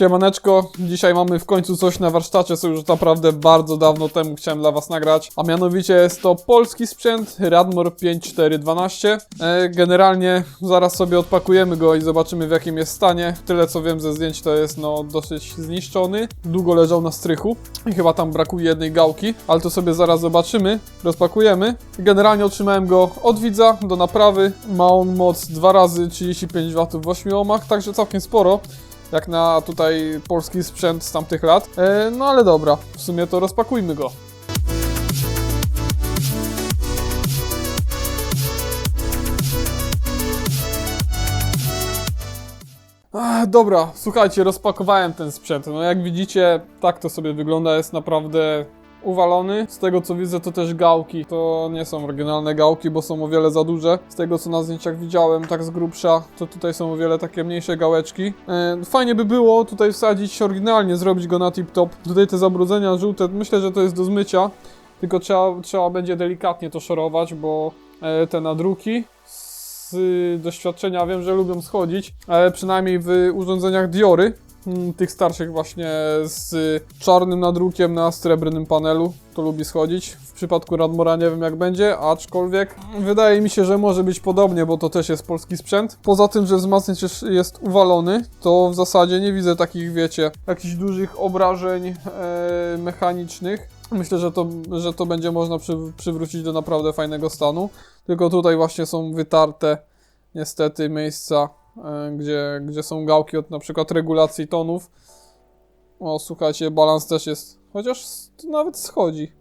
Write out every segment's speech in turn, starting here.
Siemaneczko, dzisiaj mamy w końcu coś na warsztacie, co już naprawdę bardzo dawno temu chciałem dla was nagrać, a mianowicie jest to polski sprzęt Radmor 5412. E, generalnie zaraz sobie odpakujemy go i zobaczymy w jakim jest stanie. Tyle co wiem ze zdjęć to jest no dosyć zniszczony, długo leżał na strychu i chyba tam brakuje jednej gałki, ale to sobie zaraz zobaczymy, rozpakujemy. Generalnie otrzymałem go od widza do naprawy, ma on moc 2 razy 35 W w 8 ohmach, także całkiem sporo jak na tutaj polski sprzęt z tamtych lat. E, no ale dobra, w sumie to rozpakujmy go. Dobra, słuchajcie, rozpakowałem ten sprzęt. No jak widzicie, tak to sobie wygląda, jest naprawdę uwalony. Z tego co widzę, to też gałki. To nie są oryginalne gałki, bo są o wiele za duże. Z tego co na zdjęciach widziałem, tak z grubsza, to tutaj są o wiele takie mniejsze gałeczki. E, fajnie by było tutaj wsadzić oryginalnie, zrobić go na tip-top. Tutaj te zabrudzenia żółte, myślę, że to jest do zmycia. Tylko trzeba, trzeba będzie delikatnie to szorować, bo e, te nadruki z doświadczenia wiem, że lubią schodzić, ale przynajmniej w urządzeniach Diory, tych starszych właśnie z czarnym nadrukiem na srebrnym panelu, to lubi schodzić. W przypadku Radmora nie wiem jak będzie, aczkolwiek wydaje mi się, że może być podobnie, bo to też jest polski sprzęt. Poza tym, że wzmacniacz jest- uwalony, to w zasadzie nie widzę takich, wiecie, jakichś dużych obrażeń e, mechanicznych. Myślę, że to, że to będzie można przy, przywrócić do naprawdę fajnego stanu. Tylko tutaj właśnie są wytarte niestety miejsca, gdzie, gdzie są gałki od na przykład regulacji tonów. O, słuchajcie, balans też jest. Chociaż to nawet schodzi.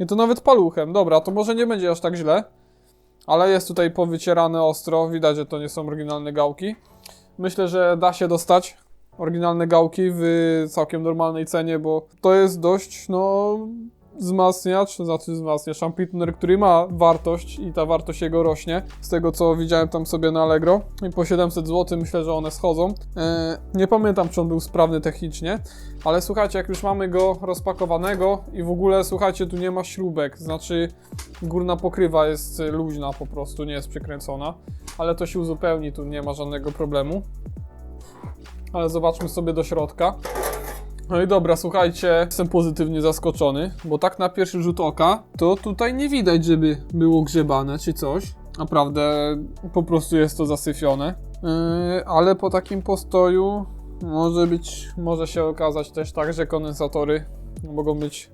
I to nawet paluchem. Dobra, to może nie będzie aż tak źle. Ale jest tutaj powycierane ostro. Widać, że to nie są oryginalne gałki. Myślę, że da się dostać oryginalne gałki w całkiem normalnej cenie, bo to jest dość, no, wzmacniacz, znaczy wzmacniacz, amplituner, który ma wartość i ta wartość jego rośnie. Z tego co widziałem tam sobie na Allegro i po 700 zł myślę, że one schodzą. E, nie pamiętam, czy on był sprawny technicznie, ale słuchajcie, jak już mamy go rozpakowanego i w ogóle słuchajcie, tu nie ma śrubek, znaczy górna pokrywa jest luźna po prostu, nie jest przykręcona, ale to się uzupełni, tu nie ma żadnego problemu. Ale zobaczmy sobie do środka. No i dobra, słuchajcie, jestem pozytywnie zaskoczony, bo tak na pierwszy rzut oka, to tutaj nie widać, żeby było grzebane czy coś. Naprawdę po prostu jest to zasyfione. Yy, ale po takim postoju może być, może się okazać też tak, że kondensatory mogą być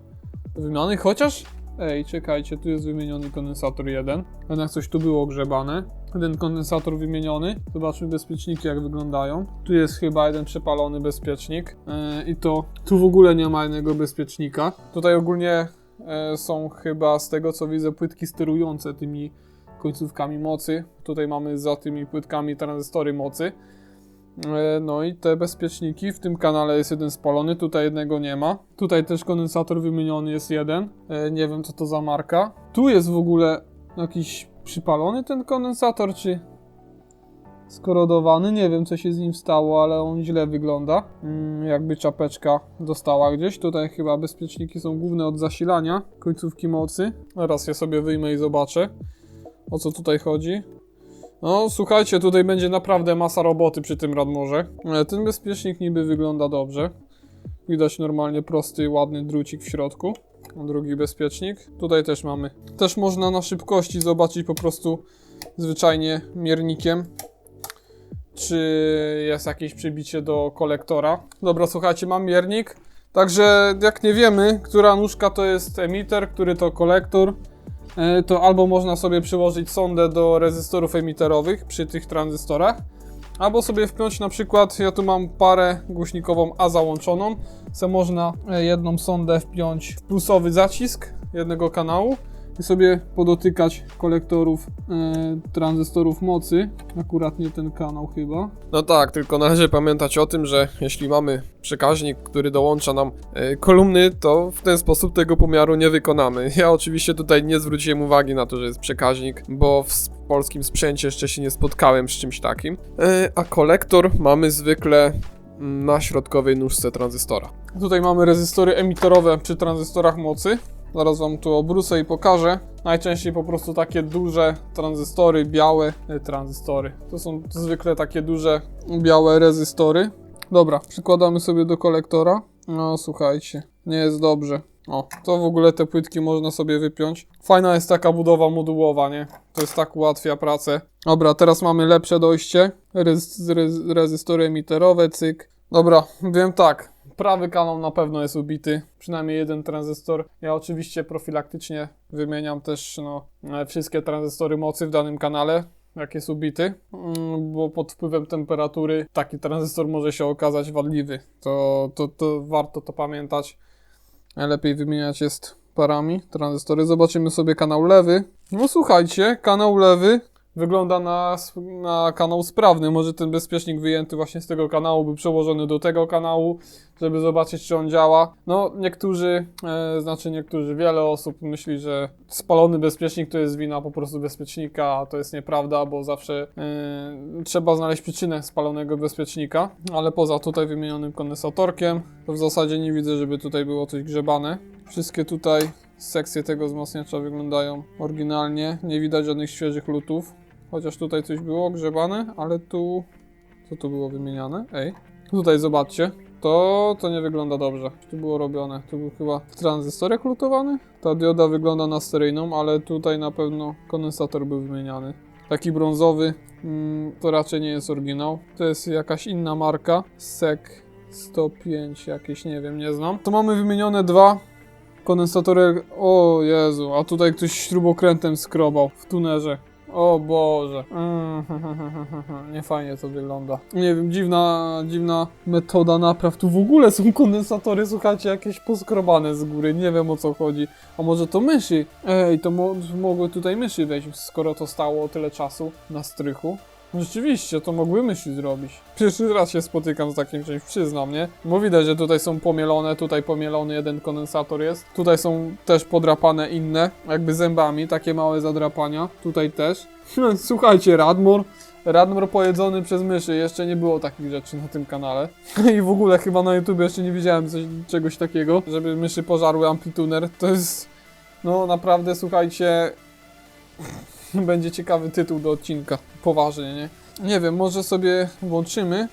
wymiany, chociaż Ej, czekajcie, tu jest wymieniony kondensator jeden. Jednak coś tu było grzebane. Jeden kondensator wymieniony. Zobaczmy bezpieczniki jak wyglądają. Tu jest chyba jeden przepalony bezpiecznik. E, I to tu w ogóle nie ma jednego bezpiecznika. Tutaj ogólnie e, są chyba z tego co widzę płytki sterujące tymi końcówkami mocy. Tutaj mamy za tymi płytkami tranzystory mocy. E, No i te bezpieczniki, w tym kanale jest jeden spalony, tutaj jednego nie ma. Tutaj też kondensator wymieniony jest jeden. Nie wiem co to za marka. Tu jest w ogóle jakiś przypalony ten kondensator, czy skorodowany. Nie wiem co się z nim stało, ale on źle wygląda. Mm, Jakby czapeczka dostała gdzieś. Tutaj chyba bezpieczniki są główne od zasilania końcówki mocy. Teraz je sobie wyjmę i zobaczę o co tutaj chodzi. No, słuchajcie, tutaj będzie naprawdę masa roboty przy tym Radmorze. E, Ten bezpiecznik niby wygląda dobrze. Widać normalnie prosty, ładny drucik w środku. Drugi bezpiecznik. Tutaj też mamy. Też można na szybkości zobaczyć po prostu zwyczajnie miernikiem, czy jest jakieś przybicie do kolektora. Dobra, słuchajcie, mam miernik. Także jak nie wiemy, która nóżka to jest emiter, który to kolektor, e, to albo można sobie przyłożyć sondę do rezystorów emiterowych przy tych tranzystorach, albo sobie wpiąć na przykład, ja tu mam parę głośnikową A załączoną, se można e, jedną sondę wpiąć plusowy zacisk jednego kanału i sobie podotykać kolektorów e, tranzystorów mocy, akurat nie ten kanał chyba. No tak, tylko należy pamiętać o tym, że jeśli mamy przekaźnik, który dołącza nam e, kolumny, to w ten sposób tego pomiaru nie wykonamy. Ja oczywiście tutaj nie zwróciłem uwagi na to, że jest przekaźnik, bo w polskim sprzęcie jeszcze się nie spotkałem z czymś takim. E, a kolektor mamy zwykle mm, na środkowej nóżce tranzystora. Tutaj mamy rezystory emiterowe przy tranzystorach mocy. Zaraz wam tu obrócę i pokażę. Najczęściej po prostu takie duże tranzystory, białe e, tranzystory. To są zwykle takie duże białe rezystory. Dobra, przykładamy sobie do kolektora. No słuchajcie, nie jest dobrze. O, to w ogóle te płytki można sobie wypiąć. Fajna jest taka budowa modułowa, nie? To jest tak ułatwia pracę. Dobra, teraz mamy lepsze dojście. Rez, rez, rezystory emiterowe, cyk. Dobra, wiem tak. Prawy kanał na pewno jest ubity, przynajmniej jeden tranzystor. Ja oczywiście profilaktycznie wymieniam też no, wszystkie tranzystory mocy w danym kanale, jak jest ubity, mm, bo pod wpływem temperatury taki tranzystor może się okazać wadliwy. To, to, to warto to pamiętać. Lepiej wymieniać jest parami tranzystory. Zobaczymy sobie kanał lewy. No słuchajcie, kanał lewy wygląda na, na kanał sprawny. Może ten bezpiecznik wyjęty właśnie z tego kanału był przełożony do tego kanału, żeby zobaczyć, czy on działa. No, niektórzy, e, znaczy niektórzy, wiele osób myśli, że spalony bezpiecznik to jest wina po prostu bezpiecznika, a to jest nieprawda, bo zawsze e, trzeba znaleźć przyczynę spalonego bezpiecznika, ale poza tutaj wymienionym kondensatorkiem, to w zasadzie nie widzę, żeby tutaj było coś grzebane. Wszystkie tutaj sekcje tego wzmacniacza wyglądają oryginalnie, nie widać żadnych świeżych lutów. Chociaż tutaj coś było grzebane, ale tu... Co tu było wymieniane? Ej. Tutaj zobaczcie. To, to nie wygląda dobrze. Tu było robione. Tu był chyba tranzystorek lutowany? Ta dioda wygląda na steryjną, ale tutaj na pewno kondensator był wymieniany. Taki brązowy, mm, to raczej nie jest oryginał. To jest jakaś inna marka. SEC 105 jakieś, nie wiem, nie znam. To mamy wymienione dwa kondensatory. O Jezu, a tutaj ktoś śrubokrętem skrobał w tunerze. O Boże. Mm, nie fajnie to wygląda. Nie wiem, dziwna, dziwna metoda napraw. Tu w ogóle są kondensatory, słuchajcie, jakieś poskrobane z góry. Nie wiem o co chodzi. A może to myszy? Ej, to mo mogły tutaj myszy wejść, skoro to stało tyle czasu na strychu. Rzeczywiście, to mogły myśli zrobić. Pierwszy raz się spotykam z takim czymś, przyznam, nie? Bo widać, że tutaj są pomielone, tutaj pomielony jeden kondensator jest. Tutaj są też podrapane inne, jakby zębami, takie małe zadrapania. Tutaj też. Słuchajcie, Radmor. Radmor pojedzony przez myszy. Jeszcze nie było takich rzeczy na tym kanale. I w ogóle chyba na YouTube jeszcze nie widziałem coś, czegoś takiego, żeby myszy pożarły amplituner. To jest... No naprawdę, słuchajcie... Będzie ciekawy tytuł do odcinka. Poważnie, nie? Nie wiem, może sobie włączymy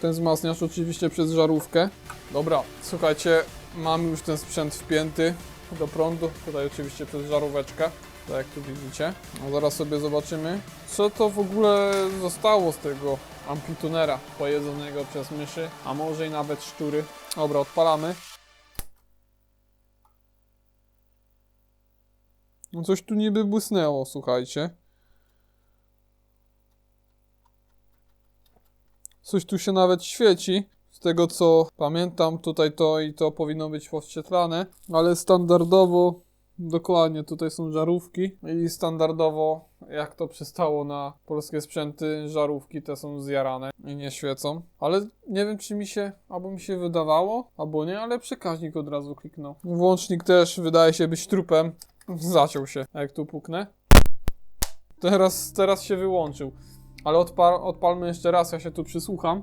ten wzmacniacz oczywiście przez żarówkę. Dobra, słuchajcie, mamy już ten sprzęt wpięty do prądu. Tutaj oczywiście przez żaróweczkę, tak jak tu widzicie. No zaraz sobie zobaczymy, co to w ogóle zostało z tego amplitunera pojedzonego przez myszy, a może i nawet szczury. Dobra, odpalamy. No coś tu niby błysnęło, słuchajcie. Coś tu się nawet świeci. Z tego co pamiętam, tutaj to i to powinno być podświetlane, ale standardowo, dokładnie, tutaj są żarówki i standardowo, jak to przystało na polskie sprzęty, żarówki te są zjarane i nie świecą. Ale nie wiem, czy mi się, albo mi się wydawało, albo nie, ale przekaźnik od razu kliknął. Włącznik też wydaje się być trupem. Zaciął się, jak tu puknę. Teraz, teraz się wyłączył. Ale odpal, odpalmy jeszcze raz, ja się tu przysłucham.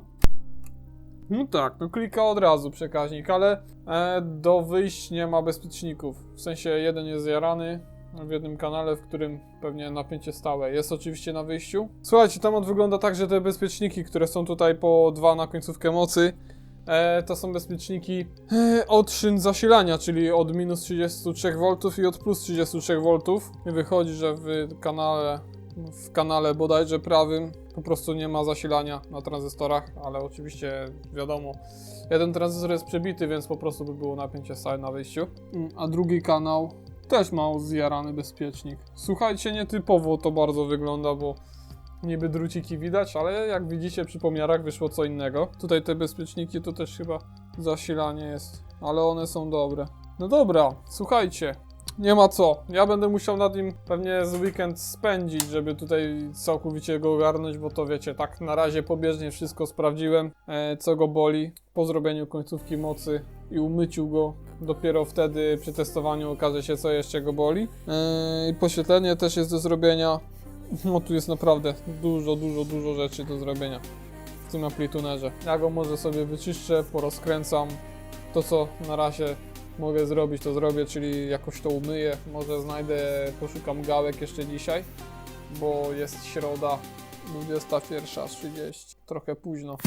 No tak, no klika od razu przekaźnik, ale e, do wyjść nie ma bezpieczników. W sensie jeden jest zjarany w jednym kanale, w którym pewnie napięcie stałe jest oczywiście na wyjściu. Słuchajcie, temat wygląda tak, że te bezpieczniki, które są tutaj po dwa na końcówkę mocy, e, to są bezpieczniki e, od szyn zasilania, czyli od minus 33 V i od plus 33 V. I wychodzi, że w kanale w kanale bodajże prawym po prostu nie ma zasilania na tranzystorach, ale oczywiście wiadomo, jeden tranzystor jest przebity, więc po prostu by było napięcie stałe na wyjściu. Mm, A drugi kanał też ma zjarany bezpiecznik. Słuchajcie, nietypowo to bardzo wygląda, bo niby druciki widać, ale jak widzicie przy pomiarach wyszło co innego. Tutaj te bezpieczniki to też chyba zasilanie jest, ale one są dobre. No dobra, słuchajcie, nie ma co. Ja będę musiał nad nim pewnie z weekend spędzić, żeby tutaj całkowicie go ogarnąć, bo to wiecie, tak na razie pobieżnie wszystko sprawdziłem, e, co go boli. Po zrobieniu końcówki mocy i umyciu go, dopiero wtedy przy testowaniu okaże się, co jeszcze go boli. I poświetlenie też jest do zrobienia. No tu jest naprawdę dużo, dużo, dużo rzeczy do zrobienia w tym amplitunerze. Ja go może sobie wyczyszczę, porozkręcam. To, co na razie mogę zrobić, to zrobię, czyli jakoś to umyję. Może znajdę, poszukam gałek jeszcze dzisiaj, bo jest środa 21.30. Trochę późno.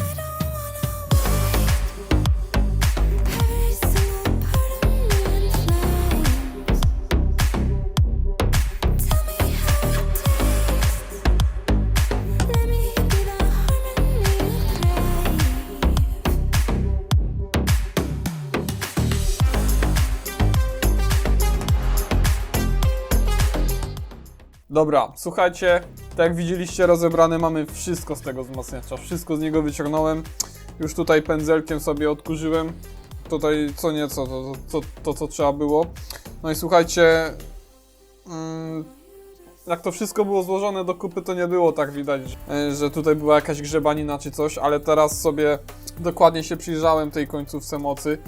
Dobra, słuchajcie, tak jak widzieliście rozebrane mamy wszystko z tego wzmacniacza, wszystko z niego wyciągnąłem. Już tutaj pędzelkiem sobie odkurzyłem. Tutaj co nieco, to, to, to, to co trzeba było. No i słuchajcie, mm, jak to wszystko było złożone do kupy, to nie było tak widać, że- że tutaj była jakaś grzebanina czy coś, ale teraz sobie dokładnie się przyjrzałem tej końcówce mocy.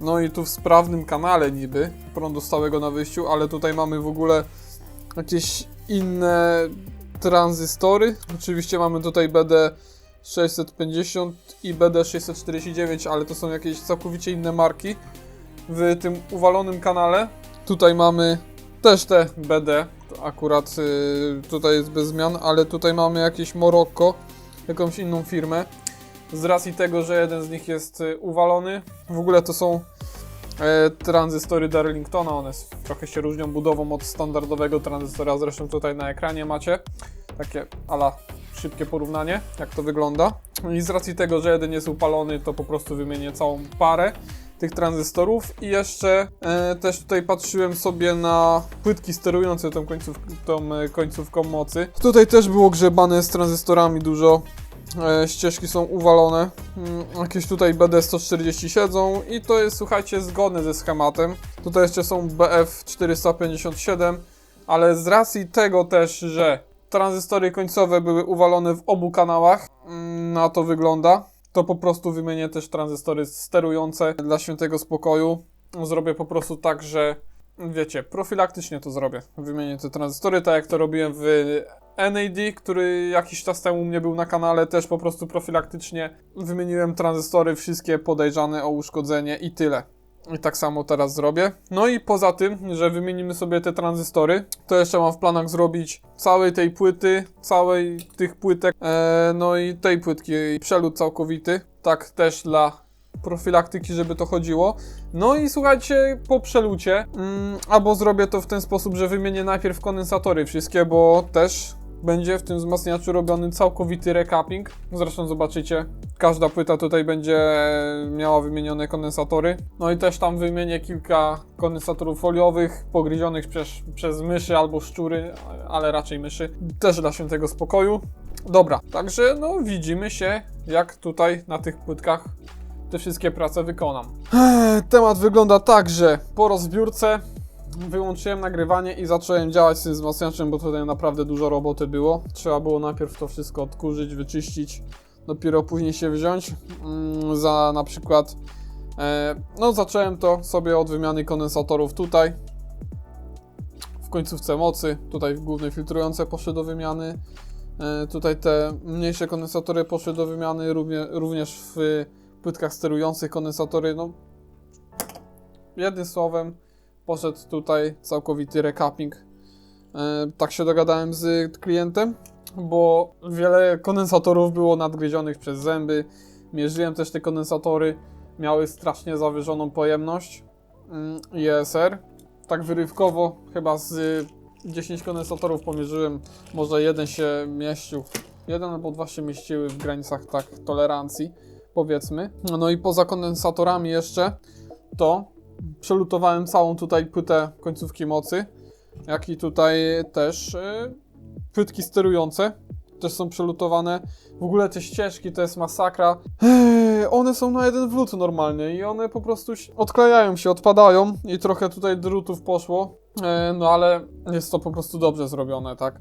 No i tu w sprawnym kanale niby, prądu stałego na wyjściu, ale tutaj mamy w ogóle jakieś inne tranzystory. Oczywiście mamy tutaj BD 650 i BD 649, ale to są jakieś całkowicie inne marki w tym uwalonym kanale. Tutaj mamy też te BD, akurat y, tutaj jest bez zmian, ale tutaj mamy jakieś Morocco, jakąś inną firmę. Z racji tego, że jeden z nich jest y, uwalony, w ogóle to są tranzystory Darlingtona, one trochę się różnią budową od standardowego tranzystora, zresztą tutaj na ekranie macie takie ala szybkie porównanie, jak to wygląda. I z racji tego, że jeden jest upalony, to po prostu wymienię całą parę tych tranzystorów i jeszcze e, też tutaj patrzyłem sobie na płytki sterujące tą, tą e, końcówką mocy. Tutaj też było grzebane z tranzystorami dużo. E, ścieżki są uwalone. Mm, Jakieś tutaj BD140 siedzą i to jest, słuchajcie, zgodne ze schematem. Tutaj jeszcze są BF457, ale z racji tego też, że tranzystory końcowe były uwalone w obu kanałach, mm, na to wygląda, to po prostu wymienię też tranzystory sterujące dla świętego spokoju. Zrobię po prostu tak, że wiecie, profilaktycznie to zrobię. Wymienię te tranzystory, tak jak to robiłem w NAD, który jakiś czas temu u mnie był na kanale, też po prostu profilaktycznie wymieniłem tranzystory, wszystkie podejrzane o uszkodzenie i tyle. I tak samo teraz zrobię. No i poza tym, że wymienimy sobie te tranzystory, to jeszcze mam w planach zrobić całej tej płyty, całej tych płytek, e, no i tej płytki, przelud całkowity, tak też dla profilaktyki, żeby to chodziło. No i słuchajcie, po przelucie, mm, albo zrobię to w ten sposób, że wymienię najpierw kondensatory wszystkie, bo też będzie w tym wzmacniaczu robiony całkowity recapping. Zresztą zobaczycie, każda płyta tutaj będzie miała wymienione kondensatory. No i też tam wymienię kilka kondensatorów foliowych, pogryzionych przez, przez myszy albo szczury, ale raczej myszy. Też dla świętego spokoju. Dobra, także no widzimy się, jak tutaj na tych płytkach te wszystkie prace wykonam. Temat wygląda tak, że po rozbiórce wyłączyłem nagrywanie i zacząłem działać z tym wzmacniaczem, bo tutaj naprawdę dużo roboty było. Trzeba było najpierw to wszystko odkurzyć, wyczyścić, dopiero później się wziąć mm, za na przykład. E, no, zacząłem to sobie od wymiany kondensatorów tutaj. W końcówce mocy, tutaj główne filtrujące poszły do wymiany. E, tutaj te mniejsze kondensatory poszły do wymiany, równie, również w płytkach sterujących kondensatory. No, jednym słowem, poszedł tutaj całkowity recapping. E, tak się dogadałem z klientem, bo wiele kondensatorów było nadgryzionych przez zęby. Mierzyłem też te kondensatory, miały strasznie zawyżoną pojemność mm, ISR. Tak wyrywkowo, chyba z 10 kondensatorów pomierzyłem, może jeden się mieścił, jeden albo dwa się mieściły w granicach tak tolerancji, powiedzmy. No i poza kondensatorami jeszcze, to przelutowałem całą tutaj płytę końcówki mocy, jak i tutaj też y, płytki sterujące też są przelutowane. W ogóle te ścieżki to jest masakra. Ej, one są na jeden wlód normalnie i one po prostu odklejają się, odpadają i trochę tutaj drutów poszło. E, no ale jest to po prostu dobrze zrobione, tak? E,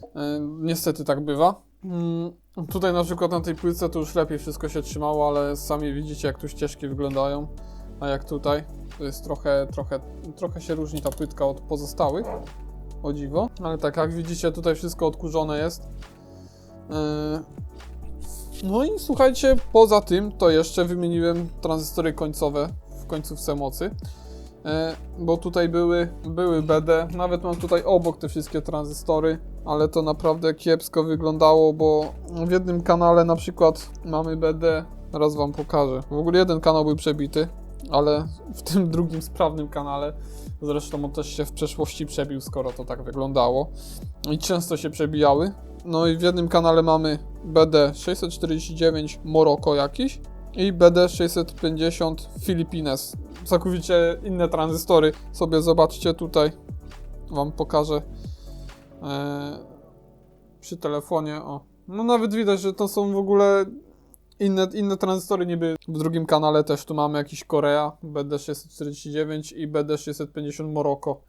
niestety tak bywa. Mm, tutaj na przykład na tej płytce to już lepiej wszystko się trzymało, ale sami widzicie jak tu ścieżki wyglądają, a jak tutaj. To jest trochę, trochę, trochę się różni ta płytka od pozostałych. O dziwo. Ale tak, jak widzicie, tutaj wszystko odkurzone jest. Yy, No i słuchajcie, poza tym to jeszcze wymieniłem tranzystory końcowe w końcówce mocy. E, Bo tutaj były, były BD, nawet mam tutaj obok te wszystkie tranzystory, ale to naprawdę kiepsko wyglądało, bo w jednym kanale na przykład mamy BD, teraz wam pokażę. W ogóle jeden kanał był przebity, ale w tym drugim sprawnym kanale, zresztą on też się w przeszłości przebił, skoro to tak wyglądało. I często się przebijały. No i w jednym kanale mamy BD 649 Morocco jakiś i BD 650 Filipines. Całkowicie inne tranzystory. Sobie zobaczcie tutaj. Wam pokażę. E, przy telefonie, o. No nawet widać, że to są w ogóle inne, inne tranzystory niby w drugim kanale też tu mamy jakiś Korea BD649 i BD650 Morocco.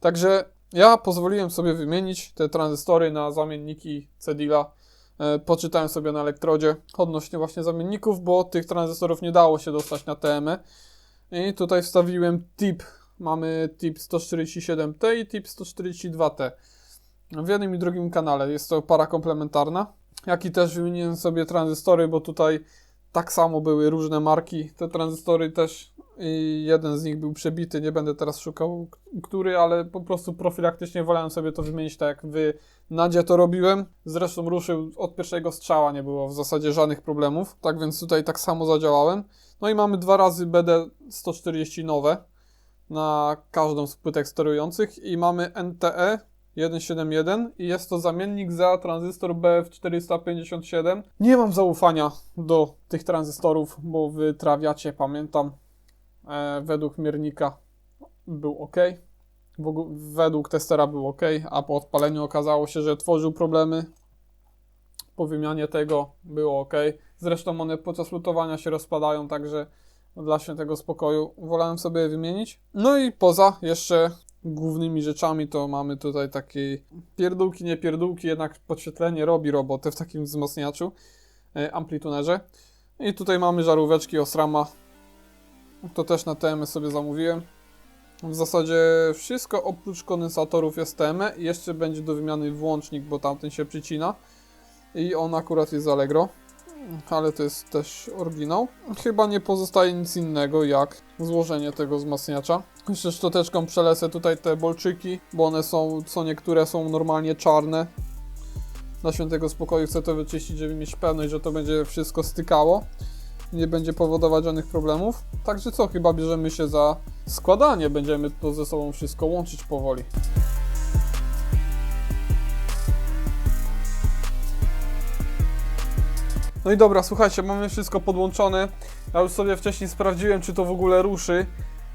Także ja pozwoliłem sobie wymienić te tranzystory na zamienniki Cedila. E, Poczytałem sobie na elektrodzie odnośnie właśnie zamienników, bo tych tranzystorów nie dało się dostać na TM. I tutaj wstawiłem tip. Mamy tip 147T i tip 142T. W jednym i drugim kanale jest to para komplementarna. Jak i też wymieniłem sobie tranzystory, bo tutaj tak samo były różne marki. Te tranzystory też jeden z nich był przebity. Nie będę teraz szukał, który, ale po prostu profilaktycznie wolałem sobie to wymienić tak jak w Nadzie to robiłem. Zresztą ruszył od pierwszego strzała, nie było w zasadzie żadnych problemów. Tak więc tutaj tak samo zadziałałem. No i mamy dwa razy BD140 nowe na każdą z płytek sterujących i mamy NTE 171 i jest to zamiennik za tranzystor BF457. Nie mam zaufania do tych tranzystorów, bo w trawiacie pamiętam e, według miernika był ok. Według testera był ok, a po odpaleniu okazało się, że tworzył problemy. Po wymianie tego było ok. Zresztą one podczas lutowania się rozpadają, także dla świętego spokoju wolałem sobie je wymienić. No i poza jeszcze głównymi rzeczami to mamy tutaj takie pierdółki, nie pierdółki, jednak podświetlenie robi robotę w takim wzmacniaczu, e, amplitunerze. I tutaj mamy żaróweczki Osrama. To też na TM sobie zamówiłem. W zasadzie wszystko oprócz kondensatorów jest TM. Jeszcze będzie do wymiany włącznik, bo tamten się przycina. I on akurat jest z Allegro. Ale to jest też oryginał. Chyba nie pozostaje nic innego jak złożenie tego wzmacniacza. Jeszcze szczoteczką przelecę tutaj te bolczyki, bo one są, co niektóre są normalnie czarne. Na świętego spokoju chcę to wyczyścić, żeby mieć pewność, że to będzie wszystko stykało. Nie będzie powodować żadnych problemów. Także co, chyba bierzemy się za składanie. Będziemy to ze sobą wszystko łączyć powoli. No i dobra, słuchajcie, mamy wszystko podłączone. Ja już sobie wcześniej sprawdziłem, czy to w ogóle ruszy.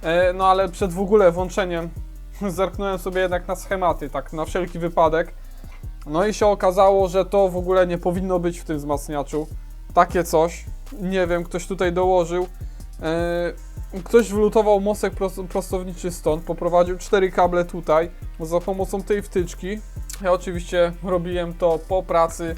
E, no ale przed w ogóle włączeniem zerknąłem sobie jednak na schematy, tak na wszelki wypadek. No i się okazało, że to w ogóle nie powinno być w tym wzmacniaczu. Takie coś. Nie wiem, ktoś tutaj dołożył. E, ktoś wlutował mostek pros- prostowniczy stąd, poprowadził cztery kable tutaj za pomocą tej wtyczki. Ja oczywiście robiłem to po pracy.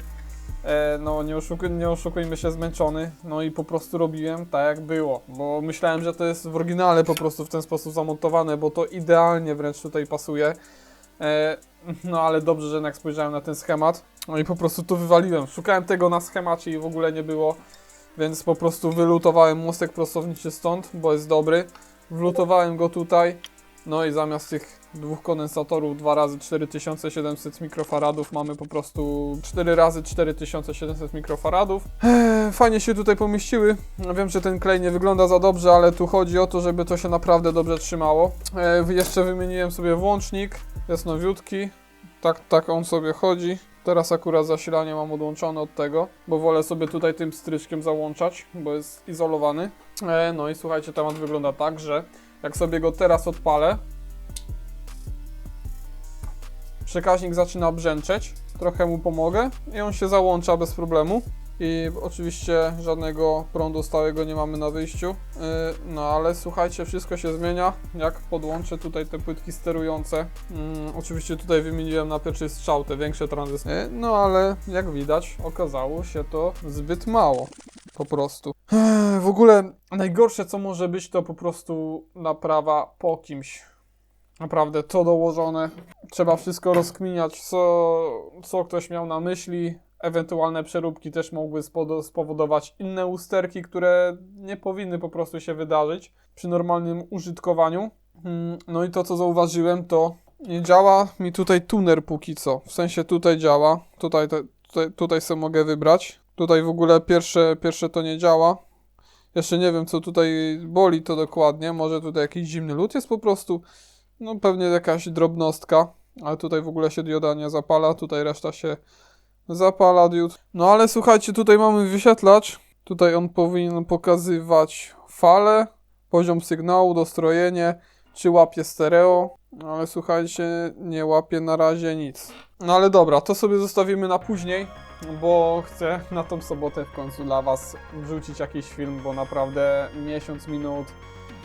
E, no nie, oszukuj, nie oszukujmy się, zmęczony. No i po prostu robiłem tak jak było, bo myślałem, że to jest w oryginale po prostu w ten sposób zamontowane, bo to idealnie wręcz tutaj pasuje. E, no ale dobrze, że jednak spojrzałem na ten schemat. No i po prostu to wywaliłem. Szukałem tego na schemacie i w ogóle nie było, więc po prostu wylutowałem mostek prostowniczy stąd, bo jest dobry. Wlutowałem go tutaj. No i zamiast tych dwóch kondensatorów 2 razy 4700 mikrofaradów mamy po prostu 4 razy 4700 mikrofaradów. Eee, fajnie się tutaj pomieściły. Wiem, że ten klej nie wygląda za dobrze, ale tu chodzi o to, żeby to się naprawdę dobrze trzymało. Eee, jeszcze wymieniłem sobie włącznik, jest nowiutki. Tak, tak on sobie chodzi. Teraz akurat zasilanie mam odłączone od tego, bo wolę sobie tutaj tym stryczkiem załączać, bo jest izolowany. E, no i słuchajcie, temat wygląda tak, że jak sobie go teraz odpalę, przekaźnik zaczyna brzęczeć, trochę mu pomogę i on się załącza bez problemu. I oczywiście żadnego prądu stałego nie mamy na wyjściu. Yy, No ale słuchajcie, wszystko się zmienia, jak podłączę tutaj te płytki sterujące. Mm, oczywiście tutaj wymieniłem na pierwszy strzał te większe tranzystory. Yy, No ale jak widać, okazało się to zbyt mało. Po prostu. W ogóle najgorsze co może być to po prostu naprawa po kimś. Naprawdę to dołożone. Trzeba wszystko rozkminiać, co, co ktoś miał na myśli. Ewentualne przeróbki też mogły spowodować inne usterki, które nie powinny po prostu się wydarzyć przy normalnym użytkowaniu. Mm, No i to, co zauważyłem, to nie działa mi tutaj tuner póki co. W sensie tutaj działa. Tutaj, tutaj, tutaj sobie mogę wybrać. Tutaj w ogóle pierwsze, pierwsze to nie działa. Jeszcze nie wiem, co tutaj boli to dokładnie. Może tutaj jakiś zimny lód jest po prostu. No pewnie jakaś drobnostka, ale tutaj w ogóle się dioda nie zapala, tutaj reszta się zapala diod. No ale słuchajcie, tutaj mamy wyświetlacz. Tutaj on powinien pokazywać falę, poziom sygnału, dostrojenie, czy łapie stereo. Ale słuchajcie, nie łapię na razie nic. No ale dobra, to sobie zostawimy na później, bo chcę na tą sobotę w końcu dla was wrzucić jakiś film, bo naprawdę miesiąc minut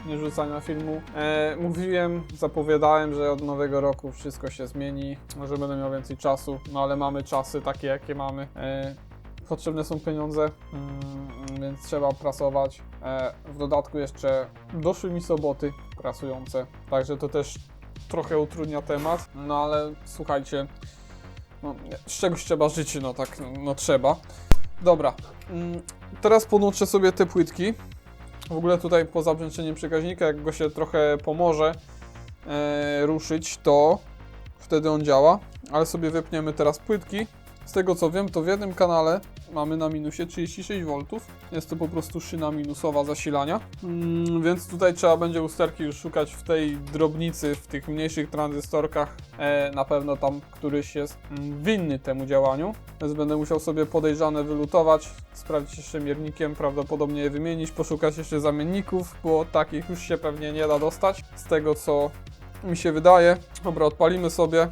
nie rzucania filmu. E, mówiłem, zapowiadałem, że od nowego roku wszystko się zmieni, że będę miał więcej czasu, no ale mamy czasy takie, jakie mamy. E, potrzebne są pieniądze, mm, więc trzeba prasować. E, w dodatku jeszcze doszły mi soboty prasujące, także to też trochę utrudnia temat, no ale słuchajcie, no, z czegoś trzeba żyć, no tak, no, no trzeba. Dobra, mm, teraz podłączę sobie te płytki. W ogóle tutaj po zabrzęczeniem przekaźnika, jak go się trochę pomoże e, ruszyć, to wtedy on działa, ale sobie wypniemy teraz płytki. Z tego co wiem, to w jednym kanale mamy na minusie 36V. Jest to po prostu szyna minusowa zasilania. Mm, więc tutaj trzeba będzie usterki już szukać w tej drobnicy, w tych mniejszych tranzystorkach. E, na pewno tam któryś jest mm, winny temu działaniu. Więc będę musiał sobie podejrzane wylutować, sprawdzić jeszcze miernikiem, prawdopodobnie je wymienić, poszukać jeszcze zamienników, bo takich już się pewnie nie da dostać. Z tego co mi się wydaje. Dobra, odpalimy sobie.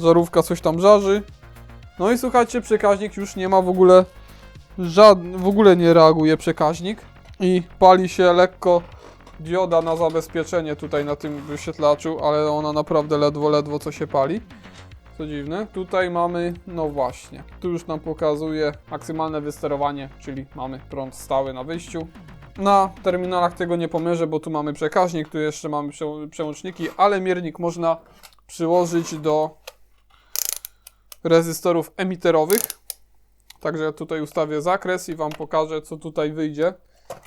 Żarówka coś tam żarzy. No i słuchajcie, przekaźnik już nie ma w ogóle żadny, w ogóle nie reaguje przekaźnik i pali się lekko dioda na zabezpieczenie tutaj na tym wyświetlaczu, ale ona naprawdę ledwo, ledwo co się pali. Co dziwne. Tutaj mamy, no właśnie, tu już nam pokazuje maksymalne wysterowanie, czyli mamy prąd stały na wyjściu. Na terminalach tego nie pomierzę, bo tu mamy przekaźnik, tu jeszcze mamy prze- przełączniki, ale miernik można przyłożyć do rezystorów emiterowych. Także tutaj ustawię zakres i Wam pokażę, co tutaj wyjdzie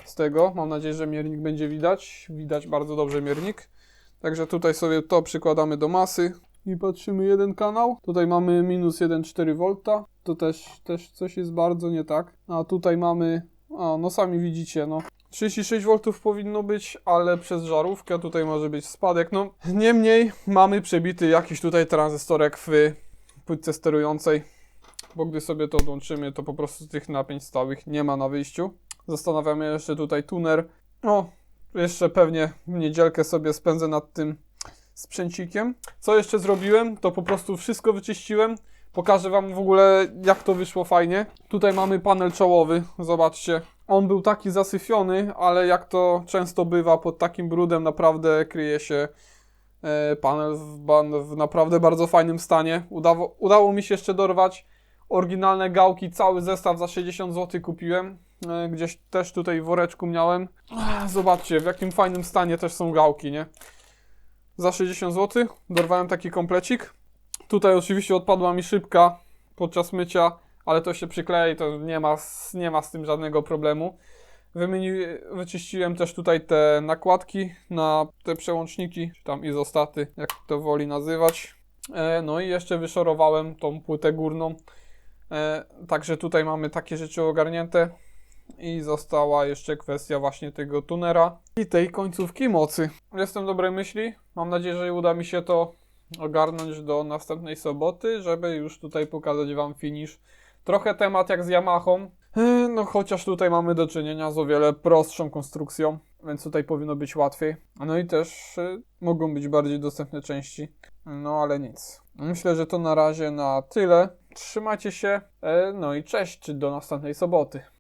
z tego. Mam nadzieję, że miernik będzie widać. Widać bardzo dobrze miernik. Także tutaj sobie to przykładamy do masy i patrzymy jeden kanał. Tutaj mamy minus 1,4 V. To też, też coś jest bardzo nie tak. A tutaj mamy, a no sami widzicie, no 36 V powinno być, ale przez żarówkę tutaj może być spadek. No niemniej mamy przebity jakiś tutaj tranzystorek w płytce sterującej, bo gdy sobie to odłączymy, to po prostu tych napięć stałych nie ma na wyjściu. Zastanawiamy jeszcze tutaj tuner. No, jeszcze pewnie niedzielkę sobie spędzę nad tym sprzęcikiem. Co jeszcze zrobiłem, to po prostu wszystko wyczyściłem. Pokażę Wam w ogóle, jak to wyszło fajnie. Tutaj mamy panel czołowy, zobaczcie. On był taki zasyfiony, ale jak to często bywa, pod takim brudem naprawdę kryje się panel w, w naprawdę bardzo fajnym stanie. Udało, udało mi się jeszcze dorwać oryginalne gałki, cały zestaw za 60 zł kupiłem. E, Gdzieś też tutaj w woreczku miałem. Zobaczcie, w jakim fajnym stanie też są gałki, nie? Za 60 zł dorwałem taki komplecik. Tutaj oczywiście odpadła mi szybka podczas mycia, ale to się przykleje i to nie ma, nie ma z tym żadnego problemu. Wymieni, wyczyściłem też tutaj te nakładki na te przełączniki, czy tam izostaty, jak to woli nazywać. E, no i jeszcze wyszorowałem tą płytę górną. E, także tutaj mamy takie rzeczy ogarnięte. I została jeszcze kwestia właśnie tego tunera i tej końcówki mocy. Jestem dobrej myśli. Mam nadzieję, że uda mi się to ogarnąć do następnej soboty, żeby już tutaj pokazać Wam finish. Trochę temat jak z Yamahą, no chociaż tutaj mamy do czynienia z o wiele prostszą konstrukcją, więc tutaj powinno być łatwiej. No i też e, mogą być bardziej dostępne części, no ale nic. Myślę, że to na razie na tyle. Trzymajcie się, e, no i cześć, do następnej soboty.